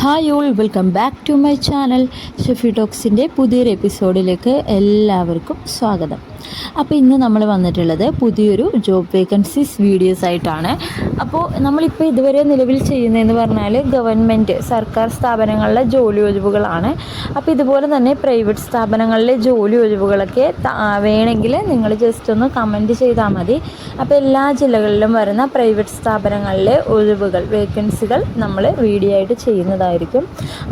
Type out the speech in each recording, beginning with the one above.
Hi all welcome back to my channel Shefi ടോക്സിന്റെ പുതിയൊരു എപ്പിസോഡിലേക്ക് എല്ലാവർക്കും സ്വാഗതം. അപ്പോൾ ഇന്ന് നമ്മൾ വന്നിട്ടുള്ളത് പുതിയൊരു ജോബ് വേക്കൻസീസ് വീഡിയോസ് ആയിട്ടാണ്. അപ്പോൾ നമ്മളിപ്പോൾ ഇതുവരെ നിലവിൽ ചെയ്യുന്നതെന്ന് പറഞ്ഞാൽ ഗവൺമെന്റ് സർക്കാർ സ്ഥാപനങ്ങളിലെ ജോലി ഒഴിവുകളാണ്. അപ്പോൾ ഇതുപോലെ തന്നെ പ്രൈവറ്റ് സ്ഥാപനങ്ങളിലെ ജോലി ഒഴിവുകളൊക്കെ വേണമെങ്കിൽ നിങ്ങൾ ജസ്റ്റ് ഒന്ന് കമന്റ് ചെയ്താൽ മതി. അപ്പോൾ എല്ലാ ജില്ലകളിലും വരുന്ന പ്രൈവറ്റ് സ്ഥാപനങ്ങളിലെ ഒഴിവുകൾ വേക്കൻസികൾ നമ്മൾ വീഡിയോ ആയിട്ട് ചെയ്യുന്നതായിരിക്കും.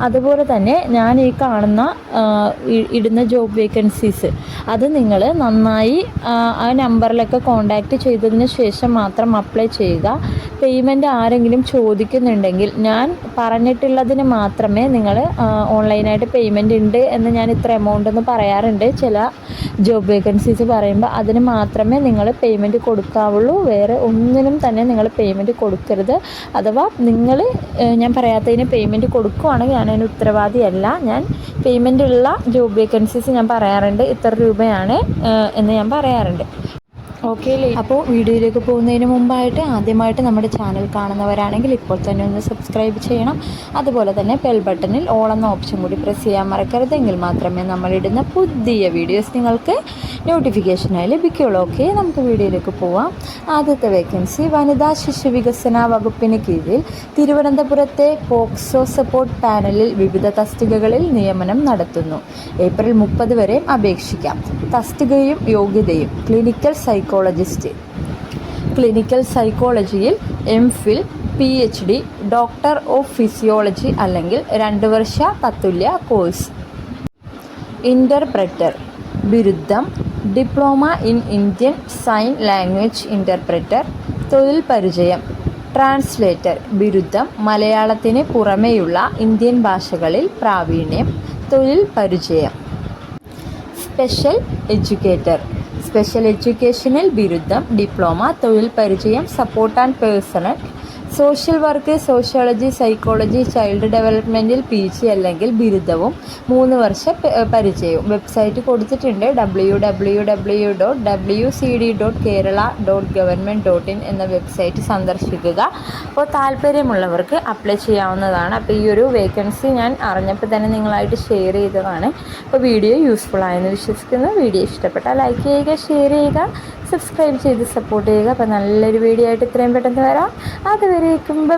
അതുപോലെ തന്നെ ഞാൻ ഈ കാണുന്ന ഇടുന്ന ജോബ് വേക്കൻസീസ് അത് നിങ്ങൾ നന്നായി ആ, ആ നമ്പറിലൊക്കെ കോൺടാക്റ്റ് ചെയ്തതിന് ശേഷം മാത്രം അപ്ലൈ ചെയ്യുക. പേയ്മെന്റ് ആരെങ്കിലും ചോദിക്കുന്നുണ്ടെങ്കിൽ ഞാൻ പറഞ്ഞിട്ടുള്ളതിന് മാത്രമേ നിങ്ങൾ ഓൺലൈനായിട്ട് പേയ്മെന്റ് ഉണ്ട് എന്ന് ഞാൻ ഇത്ര എമൗണ്ട് എന്ന് പറയാറുണ്ട്. ചില ജോബ് വേക്കൻസീസ് പറയുമ്പോൾ അതിന് മാത്രമേ നിങ്ങൾ പേയ്മെന്റ് കൊടുക്കാവുള്ളൂ. വേറെ ഒന്നിനും തന്നെ നിങ്ങൾ പേയ്മെന്റ് കൊടുക്കരുത്. അഥവാ നിങ്ങൾ ഞാൻ പറയാത്തതിന് പേയ്മെന്റ് കൊടുക്കുവാണെങ്കിൽ ഞാൻ അതിന് ഉത്തരവാദിയല്ല. ഞാൻ പേയ്മെന്റ് ഉള്ള ജോബ് വേക്കൻസീസ് ഞാൻ പറയാറുണ്ട്. ഇത്ര രൂപയാണ് എന്ന് ഞാൻ പറയാറുണ്ട്. ഓക്കെ അപ്പോൾ വീഡിയോയിലേക്ക് പോകുന്നതിന് മുമ്പായിട്ട് ആദ്യമായിട്ട് നമ്മുടെ ചാനൽ കാണുന്നവരാണെങ്കിൽ ഇപ്പോൾ തന്നെ ഒന്ന് സബ്സ്ക്രൈബ് ചെയ്യണം. അതുപോലെ തന്നെ ബെൽ ബട്ടണിൽ ഓൾ എന്ന ഓപ്ഷൻ കൂടി പ്രസ് ചെയ്യാൻ മറക്കരുത്. എങ്കിൽ മാത്രമേ നമ്മളിടുന്ന പുതിയ വീഡിയോസ് നിങ്ങൾക്ക് നോട്ടിഫിക്കേഷനായി ലഭിക്കുകയുള്ളൂ. ഓക്കെ നമുക്ക് വീഡിയോയിലേക്ക് പോവാം. ആദ്യത്തെ വേക്കൻസി വനിതാ ശിശു വികസന വകുപ്പിന് കീഴിൽ തിരുവനന്തപുരത്തെ പോക്സോ സപ്പോർട്ട് പാനലിൽ വിവിധ തസ്തികകളിൽ നിയമനം നടത്തുന്നു. ഏപ്രിൽ മുപ്പത് വരെ അപേക്ഷിക്കാം. തസ്തികയും യോഗ്യതയും ക്ലിനിക്കൽ സൈക്കോളജിസ്റ്റ് ക്ലിനിക്കൽ സൈക്കോളജിയിൽ M Phil P H D doctor of physiology അല്ലെങ്കിൽ രണ്ട് വർഷ തത്തുല്യ കോഴ്സ് ഇന്റർപ്രറ്റർ ബിരുദം. Diploma in Indian sign language interpreter തൊഴിൽ പരിചയം. ട്രാൻസ്ലേറ്റർ ബിരുദം. മലയാളത്തിന് പുറമെയുള്ള ഇന്ത്യൻ ഭാഷകളിൽ പ്രാവീണ്യം. തൊഴിൽ പരിചയം. സ്പെഷ്യൽ എഡ്യൂക്കേറ്റർ സ്പെഷ്യൽ എഡ്യൂക്കേഷനിൽ ബിരുദം ഡിപ്ലോമ തൊഴിൽ പരിചയം support and personal social work sociology psychology child ഡെവലപ്മെന്റിൽ P G അല്ലെങ്കിൽ ബിരുദവും മൂന്ന് വർഷ പരിചയവും. വെബ്സൈറ്റ് കൊടുത്തിട്ടുണ്ട് W W W dot W C D dot Kerala dot government dot in എന്ന വെബ്സൈറ്റ് സന്ദർശിക്കുക. അപ്പോൾ താല്പര്യമുള്ളവർക്ക് അപ്ലൈ ചെയ്യാവുന്നതാണ്. അപ്പോൾ ഈ ഒരു വേക്കൻസി ഞാൻ അറിഞ്ഞപ്പോൾ തന്നെ നിങ്ങളായിട്ട് ഷെയർ ചെയ്തതാണ്. അപ്പോൾ വീഡിയോ യൂസ്ഫുൾ ആയെന്ന് വിശ്വസിക്കുന്നു. വീഡിയോ ഇഷ്ടപ്പെട്ടാൽ ലൈക്ക് ചെയ്യുക ഷെയർ ചെയ്യുക. സബ്സ്ക്രൈബ് ചെയ്ത് സപ്പോർട്ട് ചെയ്യുക. അപ്പോൾ നല്ലൊരു വീഡിയോ ആയിട്ട് ഇത്രയും പെട്ടെന്ന് വരാം. അതുവരേക്കും. ബൈ